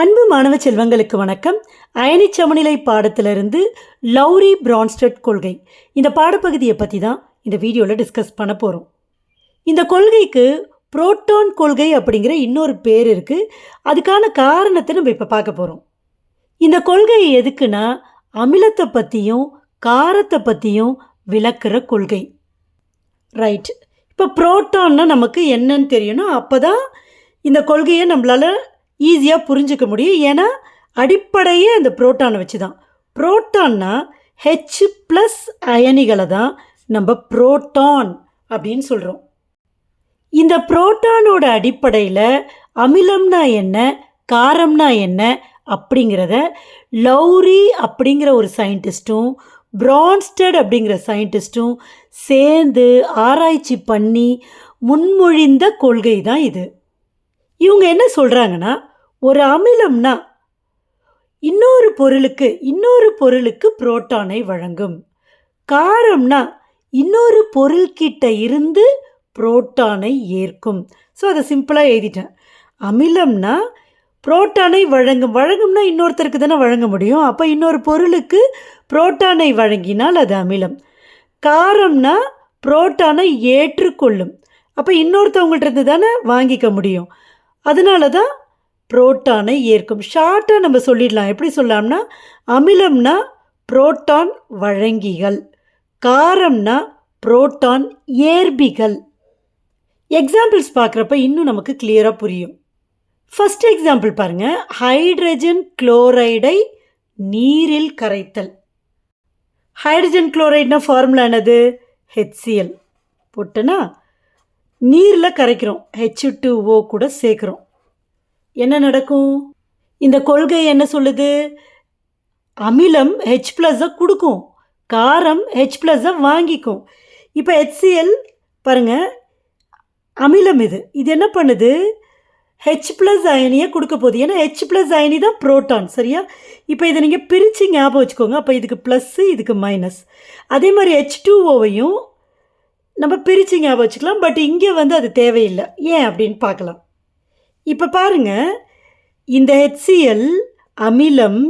அன்பு மாணவ செல்வங்களுக்கு வணக்கம். அயனி சமநிலை பாடத்திலிருந்து லௌரி பிரான்ஸ்டட் கொள்கை. இந்த பாடப்பகுதியை பற்றி தான் இந்த வீடியோவில் டிஸ்கஸ் பண்ண போகிறோம் இந்த கொள்கைக்கு புரோட்டான் கொள்கை அப்படிங்கிற இன்னொரு பேர் இருக்குது அதுக்கான காரணத்தை நம்ம இப்போ பார்க்க போகிறோம் இந்த கொள்கை எதுக்குன்னா அமிலத்தை பற்றியும் காரத்தை பற்றியும் விளக்குற கொள்கை. ரைட் இப்போ புரோட்டான்னா நமக்கு என்னன்னு தெரியணும். அப்போ தான் இந்த கொள்கையை நம்மளால் ஈஸியாக புரிஞ்சுக்க முடியும். ஏன்னா அடிப்படையே அந்த புரோட்டானை வச்சு தான் புரோட்டான்னா ஹெச் ப்ளஸ் அயனிகளை தான் நம்ம புரோட்டான் அப்படின்னு சொல்கிறோம் இந்த புரோட்டானோட அடிப்படையில் அமிலம்னா என்ன காரம்னா என்ன அப்படிங்கிறத லௌரி அப்படிங்கிற ஒரு சயின்டிஸ்ட்டும் பிரான்ஸ்டட் அப்படிங்கிற சயின்டிஸ்ட்டும் சேர்ந்து ஆராய்ச்சி பண்ணி முன்மொழிந்த கொள்கை தான் இது. இவங்க என்ன சொல்கிறாங்கன்னா ஒரு அமிலம்னா இன்னொரு பொருளுக்கு இன்னொரு பொருளுக்கு புரோட்டானை வழங்கும். காரம்னா இன்னொரு பொருள்கிட்ட இருந்து புரோட்டானை ஏற்கும். ஸோ அதை சிம்பிளாக எழுதிட்டேன். அமிலம்னா புரோட்டானை வழங்கும். வழங்கும்னா இன்னொருத்தருக்கு தானே வழங்க முடியும். அப்போ இன்னொரு பொருளுக்கு புரோட்டானை வழங்கினால் அது அமிலம். காரம்னா புரோட்டானை ஏற்றுக்கொள்ளும். அப்போ இன்னொருத்தவங்கள்ட்ட இருந்து தானே வாங்கிக்க முடியும். அதனால தான் புரோட்டானை ஏற்கும். ஷார்ட்டாக நம்ம சொல்லிடலாம். எப்படி சொல்லலாம்னா அமிலம்னா புரோட்டான் வழங்கிகள். காரம்னா புரோட்டான் ஏர்பிகள் எக்ஸாம்பிள்ஸ் பார்க்குறப்ப இன்னும் நமக்கு கிளியராக புரியும். ஃபஸ்ட் எக்ஸாம்பிள் பாருங்கள் ஹைட்ரஜன் குளோரைடை நீரில் கரைத்தல். ஹைட்ரஜன் குளோரைட்னா ஃபார்முலா என்னது? ஹெச்சிஎல் போட்டனா நீரில் கரைக்கிறோம். ஹெச் டூ ஓ கூட சேர்க்குறோம். என்ன நடக்கும்? இந்த கொள்கை என்ன சொல்லுது? அமிலம் ஹெச் ப்ளஸ்ஸை கொடுக்கும். காரம் ஹெச் ப்ளஸ்ஸை வாங்கிக்கும். இப்போ ஹெச்சிஎல் பாருங்கள் அமிலம் இது. இது என்ன பண்ணுது? ஹெச் ப்ளஸ் அயனியை கொடுக்க போகுது. ஏன்னா ஹெச் ப்ளஸ் அயனி தான் ப்ரோட்டான் சரியா? இப்போ இதை நீங்கள் பிரித்து ஞாபகம் வச்சுக்கோங்க. அப்போ இதுக்கு ப்ளஸ்ஸு இதுக்கு மைனஸ் அதே மாதிரி ஹெச் டூ ஓவையும் நம்ம பிரித்து ஞாபகம் வச்சுக்கலாம். பட் இங்கே வந்து அது தேவையில்லை. ஏன் அப்படின்னு பார்க்கலாம். இப்போ பாருங்க. இந்த ஹெச்சிஎல் அமிலம்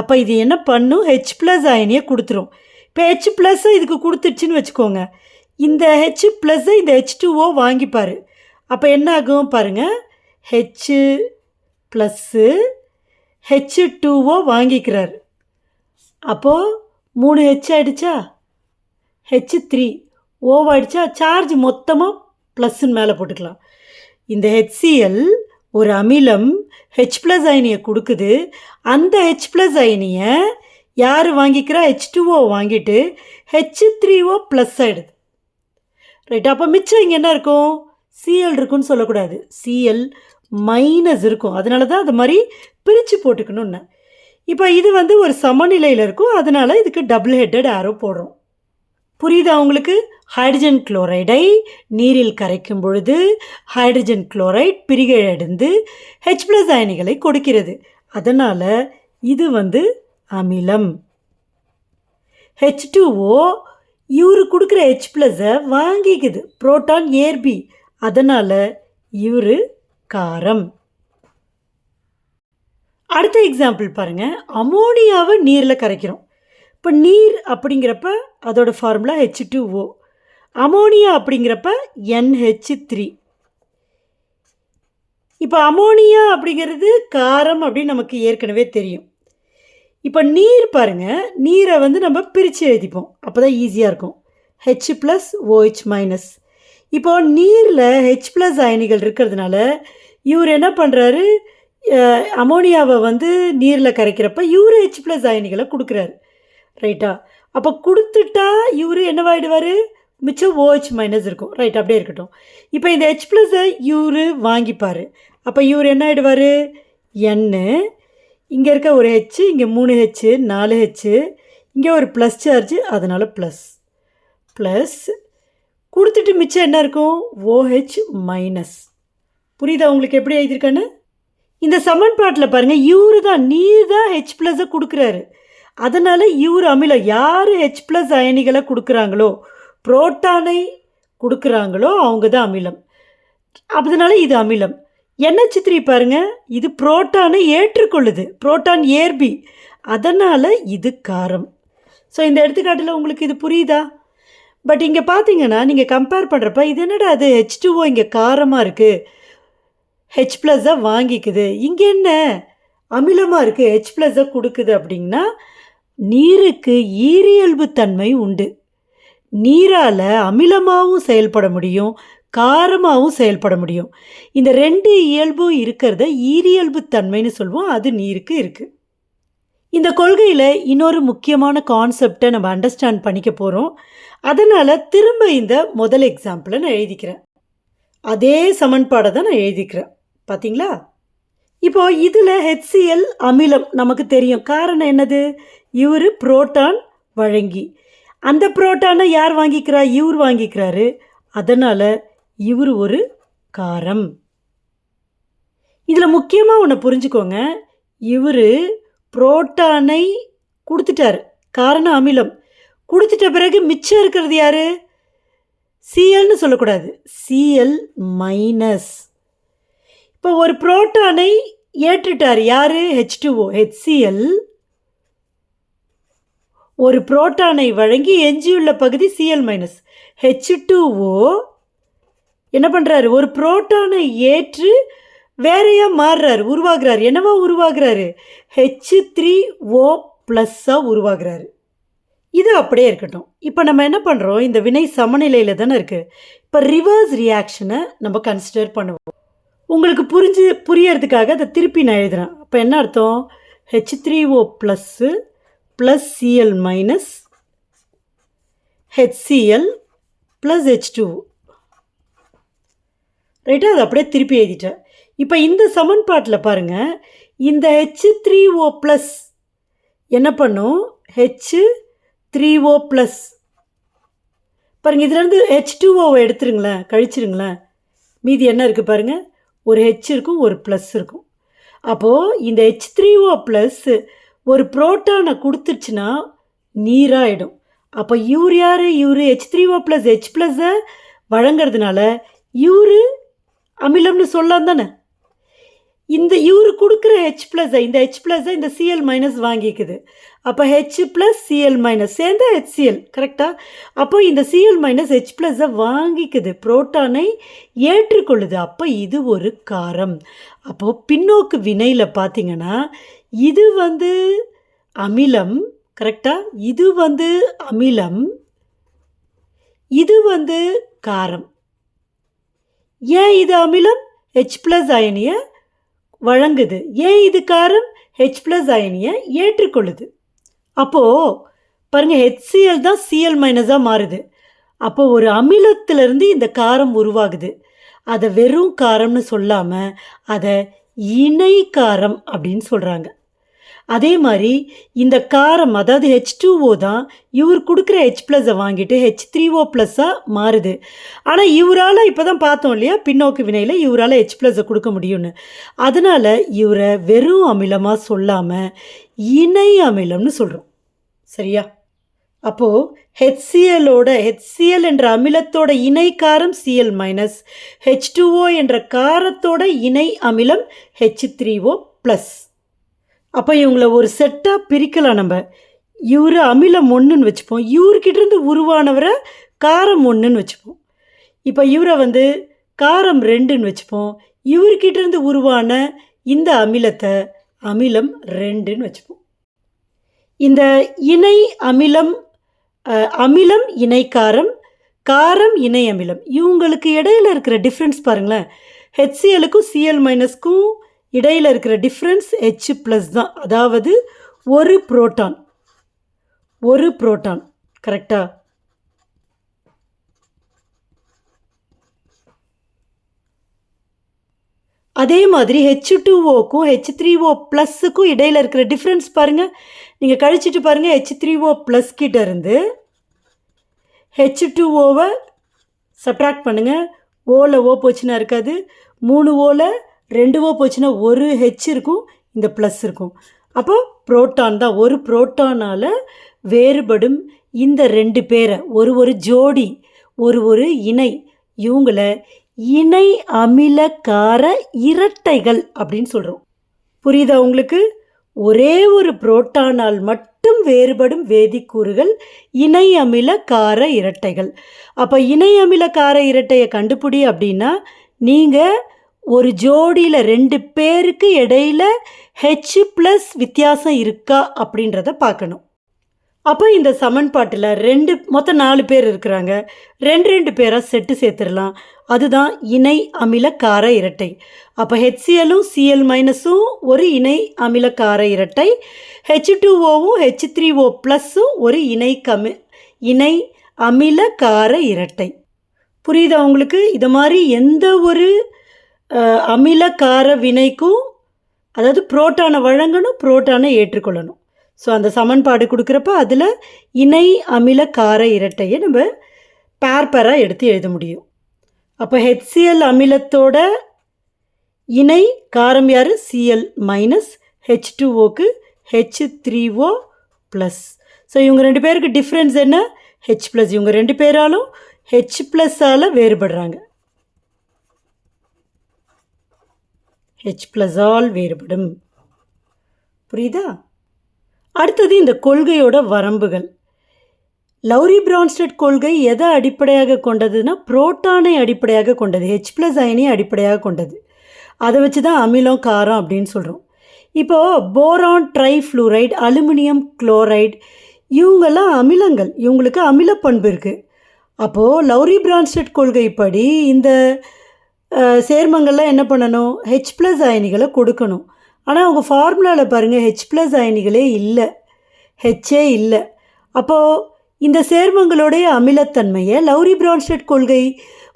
அப்போ இது என்ன பண்ணும்? ஹெச் ப்ளஸ் அயனியை கொடுத்துரும். இப்போ ஹெச் ப்ளஸ்ஸை இதுக்கு கொடுத்துருச்சுன்னு வச்சுக்கோங்க. இந்த ஹெச் ப்ளஸ்ஸை இந்த ஹெச் டூஓ வாங்கிப்பார். அப்போ என்ன ஆகும் பாருங்கள் H plus H two O வாங்கிக்கிறார். அப்போது மூணு ஹெச் ஆயிடுச்சா? ஹெச் த்ரீ ஓவாயிடுச்சா சார்ஜ் மொத்தமாக ப்ளஸ்ஸுன்னு மேலே போட்டுக்கலாம். இந்த ஹெச்சிஎல் ஒரு அமிலம் ஹெச் ப்ளஸ் அயனியை கொடுக்குது. அந்த ஹெச் ப்ளஸ் அயனியை யார் வாங்கிக்கிறா? ஹெச் டூஓ வாங்கிட்டு ஹெச் த்ரீ ஓ ப்ளஸ் ஆகிடுது ரைட் அப்போ மிச்சம் இங்கே என்ன இருக்கும்? சிஎல் இருக்குன்னு சொல்லக்கூடாது. சிஎல் மைனஸ் இருக்கும். அதனால தான் அது மாதிரி பிரித்து போட்டுக்கணும்னு இப்போ இது வந்து ஒரு சமநிலையில் இருக்கும். அதனால் இதுக்கு டபுள் ஹெட்டட் ஆரோ போடுறோம். புரியுதா உங்களுக்கு? ஹைட்ரஜன் குளோரைடை நீரில் கரைக்கும் பொழுது ஹைட்ரஜன் குளோரைட் பிரிகையடைந்து ஹெச் ப்ளஸ் அயனிகளை கொடுக்கிறது. அதனால் இது வந்து அமிலம். ஹெச் டூஓ இவர் கொடுக்குற ஹெச் ப்ளஸை வாங்கிக்குது. புரோட்டான் ஏர்பி அதனால் இவர் காரம். அடுத்த எக்ஸாம்பிள் பாருங்கள் அமோனியாவை நீரில் கரைக்கிறோம். இப்போ நீர் அப்படிங்கிறப்ப அதோடய formula H two O ammonia அப்படிங்கிறப்ப என்ஹெச் த்ரீ இப்போ அமோனியா அப்படிங்கிறது காரம் அப்படின்னு நமக்கு ஏற்கனவே தெரியும். இப்போ நீர் பாருங்கள் நீரை வந்து நம்ம பிரித்து எழுதிப்போம். அப்போ தான் ஈஸியாக இருக்கும் ஹெச் ப்ளஸ் ஓஹெச் மைனஸ் இப்போது நீரில் ஹெச் ப்ளஸ் அயனிகள் இருக்கிறதுனால இவர் என்ன பண்ணுறாரு அமோனியாவை வந்து நீரில் கரைக்கிறப்ப இவர் ஹெச் ப்ளஸ் அயனிகளை கொடுக்குறாரு. ரைட்டா அப்போ கொடுத்துட்டா இவர் என்னவாயிடுவார்? மிச்சம் ஓஹெச் மைனஸ் இருக்கும். ரைட் அப்படியே இருக்கட்டும். இப்போ இந்த ஹெச் ப்ளஸ்ஸை இவர் வாங்கிப்பார். அப்போ இவர் என்ன ஆகிடுவார் என்னு இங்கே இருக்க ஒரு ஹெச்சு இங்கே மூணு ஹெச்சு நாலு ஹெச்சு இங்கே ஒரு ப்ளஸ் சார்ஜ் அதனால் ப்ளஸ் ப்ளஸ் கொடுத்துட்டு மிச்சம் என்ன இருக்கும்? ஓஹெச் மைனஸ் புரியுதா உங்களுக்கு எப்படி எழுதியிருக்கான்னு? இந்த சமன்பாட்டில் பாருங்கள் இவரு தான் நீர் தான் ஹெச் ப்ளஸை கொடுக்குறாரு. அதனால் இவர் அமிலம் யார் ஹெச் ப்ளஸ் அயனிகளை கொடுக்குறாங்களோ புரோட்டானை கொடுக்குறாங்களோ அவங்க தான் அமிலம். அதனால இது அமிலம். என்ன த்ரீ பாருங்கள் இது புரோட்டானை ஏற்றுக்கொள்ளுது. புரோட்டான் ஏர்பி. அதனால் இது காரம். ஸோ இந்த எடுத்துக்காட்டில் உங்களுக்கு இது புரியுதா? பட் இங்கே பார்த்தீங்கன்னா நீங்கள் கம்பேர் பண்ணுறப்ப இது என்னடா அது ஹெச் டூஓ இங்கே காரமாக இருக்குது ஹெச் ப்ளஸ்ஸை வாங்கிக்குது. இங்கே என்ன? அமிலமாக இருக்குது ஹெச் ப்ளஸ்ஸை கொடுக்குது அப்படின்னா நீருக்கு ஈரியல்பு தன்மை உண்டு. நீரால் அமிலமாகவும் செயல்பட முடியும் காரமாகவும் செயல்பட முடியும். இந்த ரெண்டு இயல்பும் இருக்கிறத ஈரியல்பு தன்மைன்னு சொல்லுவோம் அது நீருக்கு இருக்குது இந்த கொள்கையில் இன்னொரு முக்கியமான கான்செப்டை நம்ம அண்டர்ஸ்டாண்ட் பண்ணிக்க போகிறோம் அதனால் திரும்ப இந்த முதல் எக்ஸாம்பிளை நான் எழுதிக்கிறேன். அதே சமன்பாடை தான் நான் எழுதிக்கிறேன். பார்த்தீங்களா இப்போ இதில் ஹெச்சிஎல் அமிலம் நமக்கு தெரியும். காரணம் என்னது? இவர் புரோட்டான் வழங்கி. அந்த புரோட்டானை யார் வாங்கிக்கிறா? இவர் வாங்கிக்கிறாரு. அதனால் இவர் ஒரு காரம். இதில் முக்கியமாக ஒன்று புரிஞ்சுக்கோங்க. இவர் புரோட்டானை கொடுத்துட்டாரு. காரணம் அமிலம். கொடுத்துட்ட பிறகு மிச்சம் இருக்கிறது யார்? சிஎல்னு சொல்லக்கூடாது. சிஎல் மைனஸ் இப்போ ஒரு புரோட்டானை ஏற்றுட்டார் யார்? ஹெச் டூஓ ஹெச்சிஎல் ஒரு புரோட்டானை வழங்கி எஞ்சியுள்ள பகுதி Cl minus H two O என்ன பண்ணுறாரு ஒரு புரோட்டானை ஏற்று வேறையாக மாறுறாரு உருவாகிறார். என்னவா உருவாகிறாரு? ஹெச் த்ரீ ஓ ப்ளஸ்ஸாக உருவாகிறாரு. இது அப்படியே இருக்கட்டும். இப்போ நம்ம என்ன பண்ணுறோம் இந்த வினை சமநிலையில் தானே இருக்குது இப்போ ரிவர்ஸ் ரியாக்ஷனை நம்ம கன்சிடர் பண்ணுவோம். உங்களுக்கு புரிஞ்சு புரியறதுக்காக அதை திருப்பி நான் எழுதுறேன். அப்போ என்ன அர்த்தம்? H three O plus plus Cl minus HCl plus H two ரைட்டா அதை அப்படியே திருப்பி எழுதிட்டேன். இப்போ இந்த சமன்பாட்டில் பாருங்கள் இந்த ஹெச் த்ரீ ஓ ப்ளஸ் என்ன பண்ணும்? ஹெச் த்ரீ ஓ ப்ளஸ் பாருங்கள் இதுலேருந்து ஹெச் டூ ஓவை எடுத்துருங்களேன் கழிச்சிருங்களேன். மீதி என்ன இருக்குது பாருங்கள் ஒரு ஹெச் இருக்கும் ஒரு ப்ளஸ் இருக்கும். அப்போது இந்த ஹெச் த்ரீ ஓ ப்ளஸ் ஒரு புரோட்டானை கொடுத்துருச்சுன்னா நீராயிடும். அப்போ இவர் யார்? இவர் H three O plus H ப்ளஸ்ஸை வழங்குறதுனால இவர் அமிலம்னு சொல்லலாம் தானே? இந்த இவர் கொடுக்குற ஹெச் ப்ளஸ்ஸை இந்த ஹெச் ப்ளஸ்ஸை இந்த சிஎல் மைனஸ் வாங்கிக்குது. அப்போ ஹெச் ப்ளஸ் சிஎல் மைனஸ் சேர்ந்தா ஹெச்சிஎல் கரெக்டாக அப்போ இந்த சிஎல் மைனஸ் ஹெச் ப்ளஸ்ஸை வாங்கிக்குது. புரோட்டானை ஏற்றுக்கொள்ளுது. அப்போ இது ஒரு காரம். அப்போது பின்னோக்கு வினையில் பார்த்தீங்கன்னா இது வந்து அமிலம் கரெக்டாக இது வந்து அமிலம் இது வந்து காரம். ஏன் இது அமிலம்? ஹெச் ப்ளஸ் அயனியை வழங்குது. ஏன் இது காரம்? ஹெச் ப்ளஸ் அயனியை ஏற்றுக்கொள்ளுது. அப்போது பாருங்கள் ஹெச்சிஎல் தான் சிஎல் மைனஸாக மாறுது. அப்போது ஒரு அமிலத்திலிருந்து இந்த காரம் உருவாகுது. அதை வெறும் காரம்னு சொல்லாமல் அதை இணை காரம் அப்படின்னு சொல்கிறாங்க அதே மாதிரி இந்த காரம் அதாவது ஹெச் டூஓ தான் இவர் கொடுக்குற ஹெச் ப்ளஸ்ஸை வாங்கிட்டு ஹெச் த்ரீ ஓ ப்ளஸ்ஸாக மாறுது. ஆனால் இவரால் இப்போ தான் பார்த்தோம் இல்லையா பின்னோக்கு வினையில் இவரால் ஹெச் ப்ளஸ்ஸை கொடுக்க முடியும்னு. அதனால் இவரை வெறும் அமிலமாக சொல்லாமல் இணை அமிலம்னு சொல்கிறோம் சரியா? அப்போது ஹெச்சிஎலோட ஹெச்சிஎல் என்ற அமிலத்தோட இணை காரம் சிஎல் மைனஸ் ஹெச் டூஓ என்ற காரத்தோட இணை அமிலம் ஹெச் த்ரீ ஓ ப்ளஸ் அப்போ இவங்கள ஒரு செட்டாக பிரிக்கலாம் நம்ம. இவர் அமிலம் ஒன்றுன்னு வச்சுப்போம். இவர்கிட்டருந்து உருவானவரை காரம் ஒன்றுன்னு வச்சுப்போம். இப்போ இவரை வந்து காரம் ரெண்டுன்னு வச்சுப்போம். இவர்கிட்டருந்து உருவான இந்த அமிலத்தை அமிலம் ரெண்டுன்னு வச்சுப்போம். இந்த இணை அமிலம் அமிலம் இணை காரம் காரம் இணை அமிலம் இவங்களுக்கு இடையில இருக்கிற டிஃப்ரென்ஸ் பாருங்களேன். ஹெச்சிஎலுக்கும் சிஎல் மைனஸ்க்கும் இடையில் இருக்கிற டிஃப்ரென்ஸ் ஹெச் ப்ளஸ் தான். அதாவது ஒரு புரோட்டான் ஒரு புரோட்டான் கரெக்டாக அதே மாதிரி ஹெச் டூ ஓக்கும் ஹெச் த்ரீ ஓ ப்ளஸ்ஸுக்கும் இடையில் இருக்கிற டிஃப்ரென்ஸ் பாருங்கள் நீங்கள் கழிச்சிட்டு பாருங்கள் ஹெச் த்ரீ ஓ ப்ளஸ் கிட்டேருந்து ஹெச் டூ ஓவை சப்ராக்ட் பண்ணுங்கள் ஓவில் ஓ போச்சுன்னா இருக்காது. மூணு ஓவில் ரெண்டு ஓ போச்சுன்னா ஒரு ஹெச் இருக்கும். இந்த ப்ளஸ் இருக்கும். அப்போ புரோட்டான் தான். ஒரு புரோட்டானால் வேறுபடும் இந்த ரெண்டு பேரை. ஒரு ஒரு ஜோடி ஒரு ஒரு இணை. இவங்கள இணை அமிலக்கார இரட்டைகள் அப்படின்னு சொல்கிறோம் புரியுதா உங்களுக்கு? ஒரே ஒரு புரோட்டானால் மட்டும் வேறுபடும் வேதிக்கூறுகள் இணை அமில கார இரட்டைகள். அப்போ இணை அமில கார இரட்டையை கண்டுபிடி அப்படின்னா நீங்கள் ஒரு ஜோடியில் ரெண்டு பேருக்கு இடையில ஹெச் ப்ளஸ் வித்தியாசம் இருக்கா அப்படின்றத பார்க்கணும். அப்போ இந்த சமன்பாட்டில் ரெண்டு மொத்தம் நாலு பேர் இருக்கிறாங்க. ரெண்டு ரெண்டு பேராக செட்டு சேர்த்துடலாம். அதுதான் இணை அமில கார இரட்டை. அப்போ ஹெச்சிஎலும் சிஎல் மைனஸும் ஒரு இணை அமில கார இரட்டை. ஹெச் டூ ஓவும் ஹெச் த்ரீ ஓ ப்ளஸ்ஸும் ஒரு இணை கமி இணை அமில கார இரட்டை. புரியுதா உங்களுக்கு? இது மாதிரி எந்த ஒரு அமிலக்கார அமில கார வினைக்கும் அதாவது புரோட்டானை வழங்கணும் புரோட்டானை ஏற்றுக்கொள்ளணும். ஸோ அந்த சமன்பாடு கொடுக்குறப்ப அதில் இணை அமில கார இரட்டையை நம்ம பேர் பேராக எடுத்து எழுத முடியும். அப்போ ஹெச்சிஎல் அமிலத்தோட இணை காரம் யார்? Cl minus H two ஓக்கு H three O plus so இவங்க ரெண்டு பேருக்கு டிஃப்ரென்ஸ் என்ன? ஹெச் ப்ளஸ் இவங்க ரெண்டு பேராலும் ஹெச் ப்ளஸ்ஸால் வேறுபடுறாங்க. ஹெச் ப்ளஸ்ஸால் வேறுபடும். புரியுதா? அடுத்தது இந்த கொள்கையோட வரம்புகள். லௌரி பிரான்ஸ்டட் கொள்கை எதை அடிப்படையாக கொண்டதுன்னா புரோட்டானை அடிப்படையாக கொண்டது ஹெச் ப்ளஸ் அயனியை அடிப்படையாக கொண்டது. அதை வச்சு தான் அமிலம் காரம் அப்படின்னு சொல்கிறோம் இப்போது போரான் ட்ரைஃப்ளூரைடு அலுமினியம் குளோரைடு இவங்கெல்லாம் அமிலங்கள். இவங்களுக்கு அமில பண்பு இருக்குது அப்போது லௌரி பிரான்ஸ்டட் கொள்கைப்படி இந்த சேர்மங்கள்லாம் என்ன பண்ணணும்? ஹெச் ப்ளஸ் அயனிகளை கொடுக்கணும். ஆனால் அவங்க ஃபார்முலாவில் பாருங்கள் ஹெச் ப்ளஸ் அயனிகளே இல்லை. ஹெச்சே இல்லை. அப்போது இந்த சேர்மங்களுடைய அமிலத்தன்மையை லௌரி பிரான்ஸ்டட் கொள்கை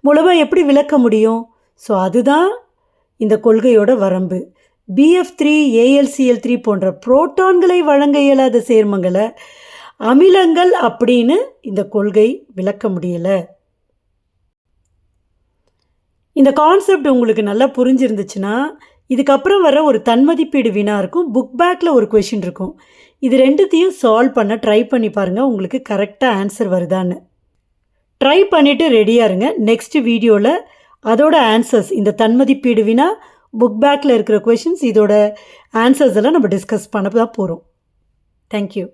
மூலமாக எப்படி விளக்க முடியும்? ஸோ அதுதான் இந்த கொள்கையோட வரம்பு. பிஎஃப் த்ரீ ஏஎல்சிஎல் த்ரீ போன்ற புரோட்டான்களை வழங்க இயலாத சேர்மங்களை அமிலங்கள் அப்படின்னு இந்த கொள்கை விளக்க முடியலை. இந்த கான்செப்ட் உங்களுக்கு நல்லா புரிஞ்சிருந்துச்சுன்னா இதுக்கப்புறம் வர ஒரு தன்மதிப்பீடு வினா இருக்கும். புக் பேக்கில் ஒரு கொஷின் இருக்கும். இது ரெண்டுத்தையும் சால்வ் பண்ண ட்ரை பண்ணி பாருங்கள் உங்களுக்கு கரெக்டாக ஆன்சர் வருதான்னு. ட்ரை பண்ணிவிட்டு ரெடியாக இருங்க. நெக்ஸ்ட் வீடியோவில் அதோட ஆன்சர்ஸ் இந்த தன்மதிப்பீடு வினா புக் பேக்கில் இருக்கிற கொஷின்ஸ் இதோட ஆன்சர்ஸ் எல்லாம் நம்ம டிஸ்கஸ் பண்ண தான் போகிறோம் தேங்க்யூ